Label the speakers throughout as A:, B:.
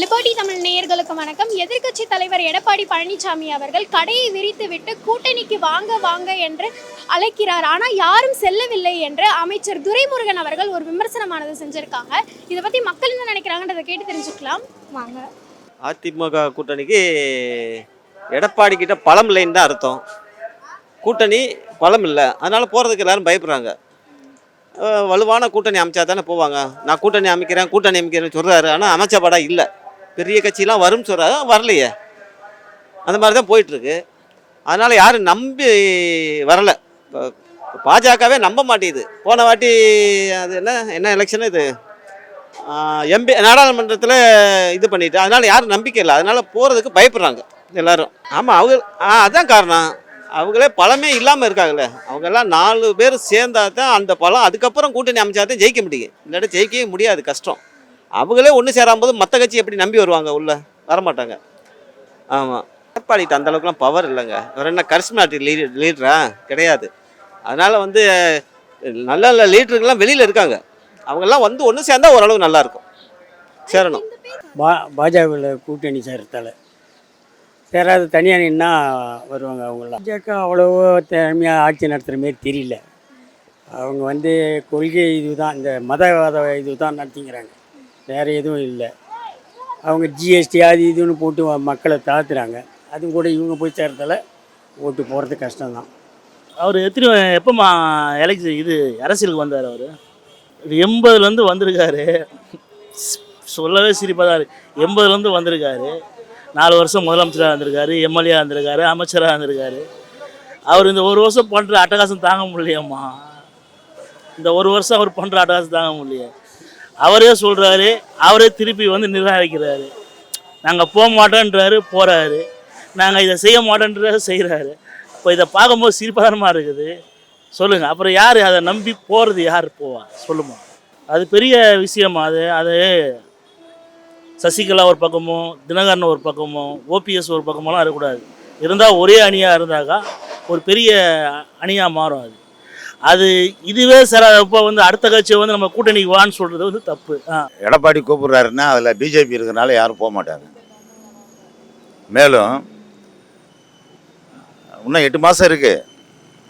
A: Liberty Tamil நேயர்களுக்கு வணக்கம். எதிர்க்கட்சி தலைவர் எடப்பாடி பழனிசாமி அவர்கள் கடையை விரித்துவிட்டு கூட்டணிக்கு வாங்க வாங்க என்று அழைக்கிறார். ஆனால் யாரும் செல்லவில்லை என்று அமைச்சர் துரைமுருகன் அவர்கள் ஒரு விமர்சனமானது செஞ்சிருக்காங்க. இதை பற்றி மக்கள் என்ன நினைக்கிறாங்கன்றதை கேட்டு தெரிஞ்சுக்கலாம். வாங்க.
B: அதிமுக கூட்டணிக்கு எடப்பாடி கிட்ட பழம் இல்லைன்னு தான் அர்த்தம். கூட்டணி பலம் இல்லை. அதனால் போகிறதுக்கு எல்லாரும் பயப்படுறாங்க. வலுவான கூட்டணி அமைச்சா தானே போவாங்க. நான் கூட்டணி அமைக்கிறேன் கூட்டணி அமைக்கிறேன்னு சொல்கிறாரு ஆனால் அமைச்ச படம் இல்லை. பெரிய கட்சியெலாம் வரும்னு சொல்கிறாரு வரலையே. அந்த மாதிரி தான் போயிட்டுருக்கு. அதனால் யாரும் நம்பி வரலை. இப்போ பாஜகவே நம்ப மாட்டேங்குது. போன வாட்டி அது என்ன என்ன எலெக்ஷன் இது? எம்பி நாடாளுமன்றத்தில் இது பண்ணிட்டு அதனால் யாரும் நம்பிக்கை இல்லை. அதனால் போகிறதுக்கு பயப்படுறாங்க எல்லோரும். ஆமாம் அவங்க ஆ அதுதான் காரணம். அவங்களே பழமே இல்லாமல் இருக்காங்களே. அவங்கெல்லாம் நாலு பேர் சேர்ந்தா தான் அந்த பழம் அதுக்கப்புறம் கூட்டணி அமைச்சா தான் ஜெயிக்க முடியும். இல்லாட்டி ஜெயிக்கவே முடியாது கஷ்டம். அவங்களே ஒன்று சேராம்போது மற்ற கட்சி எப்படி நம்பி வருவாங்க உள்ள? வரமாட்டாங்க. ஆமாம் எடப்பாடிட்டு அந்த அளவுக்குலாம் பவர் இல்லைங்க. அவர் என்ன கரிஸ்மாட்டிக் லீடர் லீடரா கிடையாது. அதனால் வந்து நல்ல நல்ல லீடருக்கெல்லாம் வெளியில் இருக்காங்க. அவங்கெல்லாம் வந்து ஒன்று சேர்ந்தால் ஓரளவு நல்லாயிருக்கும் சேரணும்.
C: பா பாஜகவில் கூட்டணி சேர்த்தால. சேராது தனியாக நின்னா வருவாங்க அவங்களாம் பாஜக அவ்வளவோ திறமையாக ஆட்சி நடத்துகிற மாரி தெரியல. அவங்க வந்து கொள்கை இதுதான் இந்த மதவாத இது தான் நடத்திங்கிறாங்க வேறு எதுவும் இல்லை. அவங்க ஜிஎஸ்டி அது இதுன்னு போட்டு மக்களை தாழ்த்துறாங்க அதுவும் கூட இவங்க போய் சேர்த்தால ஓட்டு போகிறது கஷ்டம்தான்.
D: அவர் எத்தனை எப்போம்மா எலெக்ஷன் இது அரசியலுக்கு வந்தார் அவர்? எண்பதுலேருந்து வந்திருக்காரு. சொல்லவே சிரிப்பாக தான் இருக்கு. எண்பதுலேருந்து வந்திருக்காரு. நாலு வருஷம் முதலமைச்சராக இருந்திருக்காரு எம்எல்ஏ இருந்திருக்காரு அமைச்சராக இருந்திருக்காரு. அவர் இந்த ஒரு வருஷம் பண்ணுற அட்டகாசம் தாங்க முடியலையம்மா. இந்த ஒரு வருஷம் அவர் பண்ணுற அட்டகாசம் தாங்க முடியல. அவரே சொல்கிறாரு அவரே திருப்பி வந்து நிராகரிக்கிறாரு. நாங்கள் போக மாட்டோன்றாரு போகிறாரு நாங்கள் இதை செய்ய மாட்டோன்றாரு செய்கிறாரு இப்போ இதை பார்க்கும்போது சிரிப்பாதனமாக இருக்குது? சொல்லுங்கள் அப்புறம் யார் அதை நம்பி போகிறது யார் போவா? சொல்லுமா. அது பெரிய விஷயமா அது. அது சசிகலா ஒரு பக்கமும் தினகரன் ஒரு பக்கமும் ஓபிஎஸ் ஒரு பக்கமெல்லாம் இருக்கக்கூடாது. இருந்தால் ஒரே அணியாக இருந்தாக்கா ஒரு பெரிய அணியாக மாறும் அது. அது இதுவே சில இப்போ வந்து அடுத்த கட்சியை வந்து நம்ம கூட்டணிக்கு வான்னு சொல்கிறது வந்து தப்பு. ஆ.
E: எடப்பாடி கூப்பிடுறாருன்னா அதில் பிஜேபி இருக்கிறனால யாரும் போக மாட்டாங்க. மேலும் இன்னும் எட்டு மாதம் இருக்குது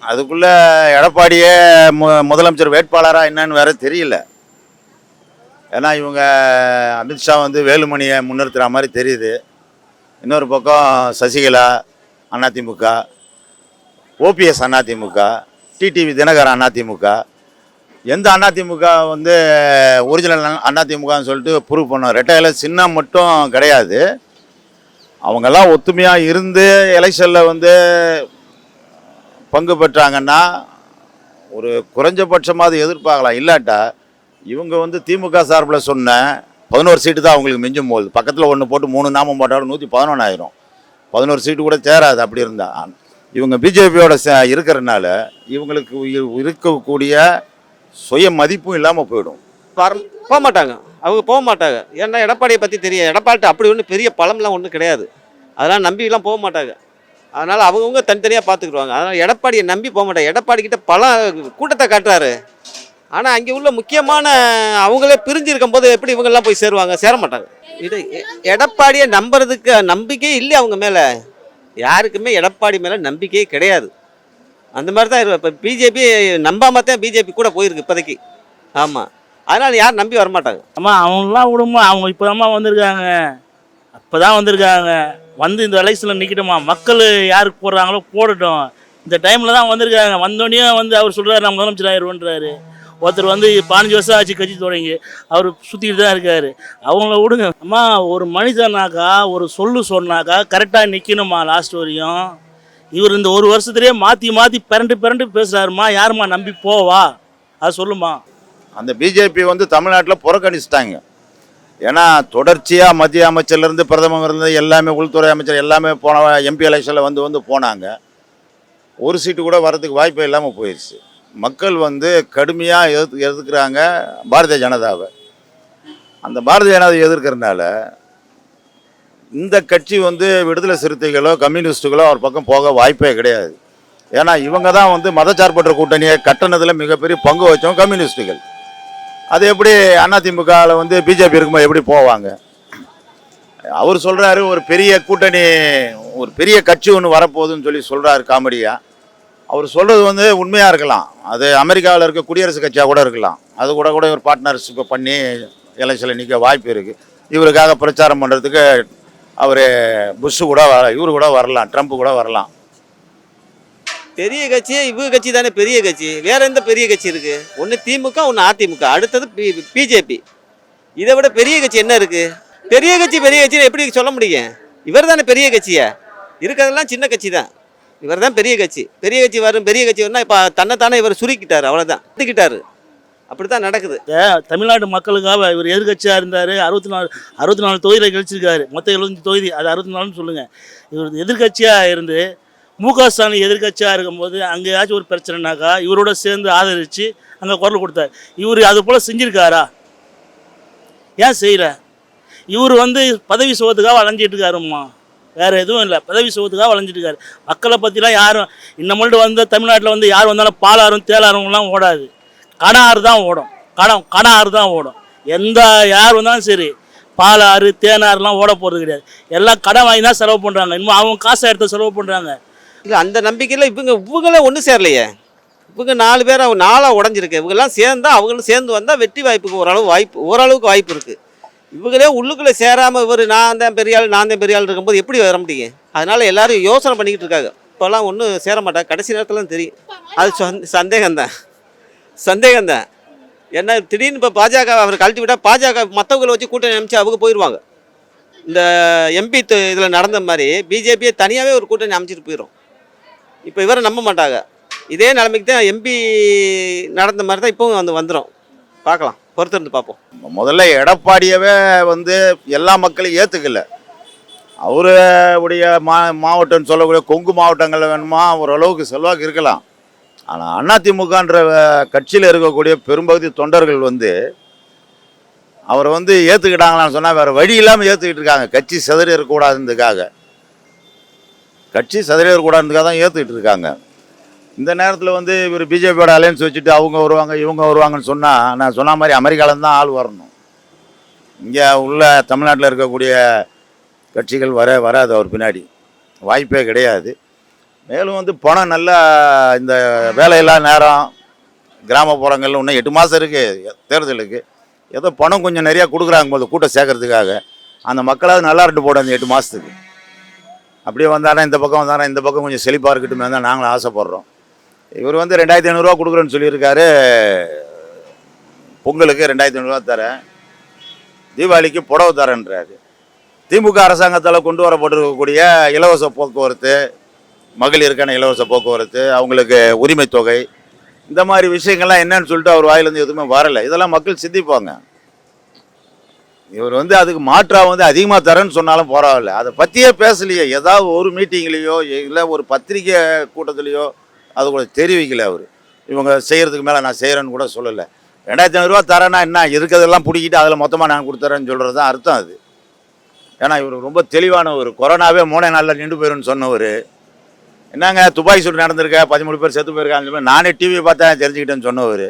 E: அதுக்குள்ளே எடப்பாடியே மு முதலமைச்சர் வேட்பாளராக என்னன்னு வேற தெரியல. ஏன்னா இவங்க அமித்ஷா வந்து வேலுமணியை முன்னிறுத்துகிற மாதிரி தெரியுது. இன்னொரு பக்கம் சசிகலா அதிமுக ஓபிஎஸ் அதிமுக டிடிவி தினகரன் அதிமுக எந்த அதிமுக வந்து ஒரிஜினல் அதிமுகன்னு சொல்லிட்டு ப்ரூவ் பண்ணோம் ரெட்டையில் சின்னம் மட்டும் கிடையாது. அவங்கெல்லாம் ஒத்துமையாக இருந்து எலெக்ஷனில் வந்து பங்கு பெற்றாங்கன்னா ஒரு குறைஞ்சபட்சமாவது எதிர்பார்க்கலாம். இல்லாட்டா இவங்க வந்து திமுக சார்பில் சொன்ன பதினோரு சீட்டு தான் அவங்களுக்கு மிஞ்சும் போகுது பக்கத்தில் ஒன்று போட்டு மூணு நாமம் போட்டாலும் நூற்றி பதினொன்றாயிரம் பதினோரு சீட்டு கூட சேராது அப்படி இருந்தால் இவங்க பிஜேபியோட இருக்கிறனால இவங்களுக்கு இருக்கக்கூடிய சுய மதிப்பும் இல்லாமல் போயிடும்.
B: வர போக மாட்டாங்க அவங்க போக மாட்டாங்க ஏன்னா எடப்பாடியை பற்றி தெரியும் எடப்பாடி அப்படி ஒன்றும் பெரிய பலம்லாம் ஒன்றும் கிடையாது. அதெல்லாம் நம்பிலாம் போக மாட்டாங்க அதனால் அவங்கவுங்க தனித்தனியாக பார்த்துக்குருவாங்க அதனால் எடப்பாடியை நம்பி போக மாட்டாங்க எடப்பாடி கிட்ட கூட்டத்தை காட்டுறாரு. ஆனால் அங்கே உள்ள முக்கியமான அவங்களே பிரிஞ்சு இருக்கும்போது எப்படி இவங்கெல்லாம் போய் சேருவாங்க? சேர மாட்டாங்க இது எடப்பாடியை நம்புறதுக்கு நம்பிக்கையே இல்லை அவங்க மேலே. யாருக்குமே எடப்பாடி மேலே நம்பிக்கையே கிடையாது. அந்த மாதிரி தான் இப்போ பிஜேபி நம்பாம தான் பிஜேபி கூட போயிருக்கு இப்போதைக்கு. ஆமாம் அதனால் யாரும் நம்பி வரமாட்டாங்க.
D: அம்மா அவங்களாம் விடுமா அவங்க இப்போ தாம்மா வந்திருக்காங்க. அப்போ தான் வந்திருக்காங்க. வந்து இந்த எலெக்ஷனில் நிற்கட்டுமா மக்கள் யாருக்கு போடுறாங்களோ போடட்டும். இந்த டைமில் தான் வந்திருக்காங்க. வந்தோடனே வந்து அவர் சொல்கிறாரு நான் முதலமைச்சர் ஆயிடுவோன்றாரு. ஒருத்தர் வந்து பதினஞ்சு வருஷம் ஆச்சு கட்சி தொடங்கி அவர் சுற்றிட்டு தான் இருக்காரு. அவங்கள விடுங்க. அம்மா ஒரு மனிதனாக்கா ஒரு சொல்லு சொன்னாக்கா கரெக்டாக நிற்கணுமா லாஸ்ட் வரையும். இவர் இந்த ஒரு வருஷத்துலேயே மாற்றி மாற்றி பிறண்டு பிறண்டு பேசுகிறாருமா யாரும்மா? நம்பி போவா? அது சொல்லுமா
E: அந்த பிஜேபி வந்து தமிழ்நாட்டில் புறக்கணிச்சிட்டாங்க. ஏன்னா தொடர்ச்சியாக மத்திய அமைச்சர்லேருந்து பிரதமர் இருந்து எல்லாமே உள்துறை அமைச்சர் எல்லாமே போன எம்பி எலெக்ஷனில் வந்து வந்து போனாங்க. ஒரு சீட்டு கூட வரதுக்கு வாய்ப்பே இல்லாமல் போயிடுச்சு மக்கள் வந்து கடுமையாக எதிர்த்து எதிர்க்கிறாங்க பாரதிய ஜனதாவை. அந்த பாரதிய ஜனதாவை எதிர்க்கிறனால இந்த கட்சி வந்து விடுதலை சிறுத்தைகளோ கம்யூனிஸ்ட்டுகளோ அவர் பக்கம் போக வாய்ப்பே கிடையாது. ஏன்னா இவங்க தான் வந்து மதச்சார்பற்ற கூட்டணியை கட்டணத்தில் மிகப்பெரிய பங்கு வச்சவங்க கம்யூனிஸ்ட்டுகள் அது எப்படி அதிமுகவில் வந்து பிஜேபி இருக்கும்போது எப்படி போவாங்க? அவர் சொல்கிறாரு ஒரு பெரிய கூட்டணி ஒரு பெரிய கட்சி ஒன்று வரப்போகுதுன்னு சொல்லி சொல்கிறாரு காமெடியாக அவர் சொல்கிறது வந்து உண்மையாக இருக்கலாம். அது அமெரிக்காவில் இருக்க குடியரசுக் கட்சியாக கூட இருக்கலாம். அது கூட கூட இவர் பார்ட்னர்ஷிப்பை பண்ணி எலெக்ஷனில் நிற்க வாய்ப்பு இருக்குது இவருக்காக பிரச்சாரம் பண்ணுறதுக்கு அவர் புஷ்ஷு கூட வர இவர் கூட வரலாம் ட்ரம்ப் கூட வரலாம்.
B: பெரிய கட்சி இவங்க கட்சி தானே பெரிய கட்சி. வேற எந்த பெரிய கட்சி இருக்கு? ஒன்று திமுக ஒன்று அதிமுக. அடுத்தது பிஜேபி. இதை விட பெரிய கட்சி என்ன இருக்கு? பெரிய கட்சி பெரிய கட்சின்னு எப்படி சொல்ல முடியும்? இவர் தானே பெரிய கட்சியா? இருக்கிறதெல்லாம் சின்ன கட்சி தான் இவர் தான் பெரிய கட்சி. பெரிய கட்சி வரும் பெரிய கட்சி வரும்னா இப்போ தன்னைத்தானே இவர் சுருக்கிட்டார் அவ்வளோதான் எடுத்துக்கிட்டாரு அப்படி தான் நடக்குது
D: தமிழ்நாடு மக்களுக்காக இவர் எதிர்கட்சியாக இருந்தார் அறுபத்தி நாலு அறுபத்தி நாலு தொகுதியில் கழிச்சிருக்காரு. மொத்தம் எழுபத்தஞ்சு தொகுதி அது அறுபத்தி நாலுன்னு சொல்லுங்கள் இவர் எதிர்கட்சியாக இருந்து மு க ஸ்டாலின் எதிர்கட்சியாக இருக்கும்போது அங்கேயாச்சும் ஒரு பிரச்சனைனாக்கா இவரோட சேர்ந்து ஆதரித்து அங்கே குரல் கொடுத்தார். இவர் அது போல் செஞ்சுருக்காரா? ஏன் செய்யல? இவர் வந்து பதவி சுகத்துக்காக அலைஞ்சிட்டு இருக்காரும்மா. வேறு எதுவும் இல்லை. பதவி சுகத்துக்காக வளைஞ்சிட்டு இருக்காரு. மக்களை பற்றிலாம் யாரும் இன்னமல்ட்டு வந்து தமிழ்நாட்டில் வந்து யார் வந்தாலும் பாலாறும் தேலாரும்லாம் ஓடாது. கடாறு தான் ஓடும். கடம் கடாறு தான் ஓடும். எந்த யார் வந்தாலும் சரி பாலாறு தேனாறுலாம் ஓட போகிறது கிடையாது. எல்லாம் கடன் வாங்கி தான் செலவு பண்ணுறாங்க இன்னும் அவங்க காசை எடுத்து செலவு பண்ணுறாங்க
B: இல்லை அந்த நம்பிக்கையில் இவங்க இவங்களே ஒன்றும் சேரலையே. இவங்க நாலு பேர் அவங்க நாளாக உடஞ்சிருக்கு. இவங்கெல்லாம் சேர்ந்தா அவங்களும் சேர்ந்து வந்தால் வெற்றி வாய்ப்புக்கு ஓரளவு வாய்ப்பு ஓரளவுக்கு வாய்ப்பு இருக்குது இவங்களே உள்ளுக்குள்ளே சேராமல் இவர் நான் தான் பெரிய ஆள் நான் தான் பெரிய ஆள் இருக்கும்போது எப்படி வர முடியும்? அதனால் எல்லாரும் யோசனை பண்ணிக்கிட்டு இருக்காங்க. இப்போல்லாம் ஒன்றும் சேர மாட்டாங்க. கடைசி நேரத்தில் தெரியும். அது சொந்த சந்தேகம்தான். சந்தேகம்தான். ஏன்னா திடீர்னு இப்போ பாஜக அவர் கழட்டி விட்டால் பாஜக மற்றவங்களை வச்சு கூட்டணி அமைச்சு அவங்க போயிடுவாங்க இந்த எம்பி இதில் நடந்த மாதிரி பிஜேபியை தனியாகவே ஒரு கூட்டணி அமைச்சிட்டு போயிடும் இப்போ இவரை நம்ப மாட்டாங்க. இதே நிலைமைக்கு தான் எம்பி நடந்த மாதிரி தான் இப்போவும் வந்து வந்துடும் பார்க்கலாம். பொறுத்திருந்து பார்ப்போம்.
E: முதல்ல எடப்பாடியவே வந்து எல்லா மக்களையும் ஏற்றுக்கல அவருடைய மா மாவட்டம்னு சொல்லக்கூடிய கொங்கு மாவட்டங்களில் வேணுமா ஓரளவுக்கு செல்வாக்கு இருக்கலாம். ஆனால் அதிமுகன்ற கட்சியில் இருக்கக்கூடிய பெரும்பகுதி தொண்டர்கள் வந்து அவரை வந்து ஏற்றுக்கிட்டாங்களான்னு சொன்னால் வேறு வழி இல்லாமல் ஏற்றுக்கிட்டு இருக்காங்க. கட்சி சிதறி இருக்கக்கூடாதுன்றதுக்காக. கட்சி சிதறி தான் ஏற்றுக்கிட்டு இருக்காங்க. இந்த நேரத்தில் வந்து இவர் பிஜேபியோட அலையன்ஸ் வச்சுட்டு அவங்க வருவாங்க இவங்க வருவாங்கன்னு சொன்னால் நான் சொன்ன மாதிரி அமெரிக்காவிலேருந்து தான் ஆள் வரணும். இங்கே உள்ள தமிழ்நாட்டில் இருக்கக்கூடிய கட்சிகள் வர வராது அவர் பின்னாடி. வாய்ப்பே கிடையாது. மேலும் வந்து பணம் நல்லா இந்த வேலையில்லா நேரம் கிராமப்புறங்களில் இன்னும் எட்டு மாதம் இருக்குது தேர்தலுக்கு. ஏதோ பணம் கொஞ்சம் நிறையா கொடுக்குறாங்க போது கூட்டம் சேர்க்கறதுக்காக. அந்த மக்களாவது நல்லா இருந்து போடும் அந்த எட்டு மாதத்துக்கு அப்படியே வந்தாரா இந்த பக்கம் வந்தாரா இந்த பக்கம் கொஞ்சம் செழிப்பாக இருக்கட்டுமே தான் நாங்களும் ஆசைப்பட்றோம். இவர் வந்து ரெண்டாயிரத்தி ஐநூறுரூவா கொடுக்குறேன்னு சொல்லியிருக்காரு. பொங்கலுக்கு ரெண்டாயிரத்தி ஐநூறுரூவா தரேன். தீபாவளிக்கு புடவை தரேன்றாரு. திமுக அரசாங்கத்தால் கொண்டு வரப்பட்டிருக்கக்கூடிய இலவச போக்குவரத்து மகளிருக்கான இலவச போக்குவரத்து அவங்களுக்கு உரிமை தொகை இந்த மாதிரி விஷயங்கள்லாம் என்னன்னு சொல்லிட்டு அவர் வாயிலேருந்து எதுவுமே வரலை. இதெல்லாம் மக்கள் சிந்திப்பாங்க. இவர் வந்து அதுக்கு மாற்றாக வந்து அதிகமாக தரேன்னு சொன்னாலும் பரவாயில்ல. அதை பற்றியே பேசலையே. ஏதாவது ஒரு மீட்டிங்லேயோ இல்லை ஒரு பத்திரிக்கை கூட்டத்துலேயோ அது கூட தெரிவிக்கல அவர். இவங்க செய்கிறதுக்கு மேலே நான் செய்கிறேன்னு கூட சொல்லலை. ரெண்டாயிரத்தி ஐநூறுரூவா தரேன்னா என்ன? இருக்கிறதெல்லாம் பிடிக்கிட்டு அதில் மொத்தமாக நான் கொடுத்துறேன்னு சொல்கிறது தான் அர்த்தம் அது. ஏன்னா இவர் ரொம்ப தெளிவான ஒரு கொரோனாவே மூணே நாளில் நின்று போயிருன்னு சொன்னவர். என்னங்க துப்பாக்கி சூடு நடந்திருக்க? பதிமூணு பேர் செத்து போயிருக்காங்க சொல்லி நானே டிவியை பார்த்தா தெரிஞ்சுக்கிட்டேன்னு சொன்னவர்.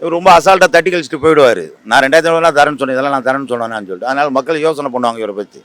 E: இவர் ரொம்ப அசால்ட்டாக தட்டி கழிச்சிட்டு போயிடுவார். நான் ரெண்டாயிரத்தி ஐநூறுலாம் தரேன்னு சொன்னேன் இதெல்லாம் நான் தரேன்னு சொன்னேன்னு சொல்லிட்டு. அதனால் மக்கள் யோசனை பண்ணுவாங்க இவரை பற்றி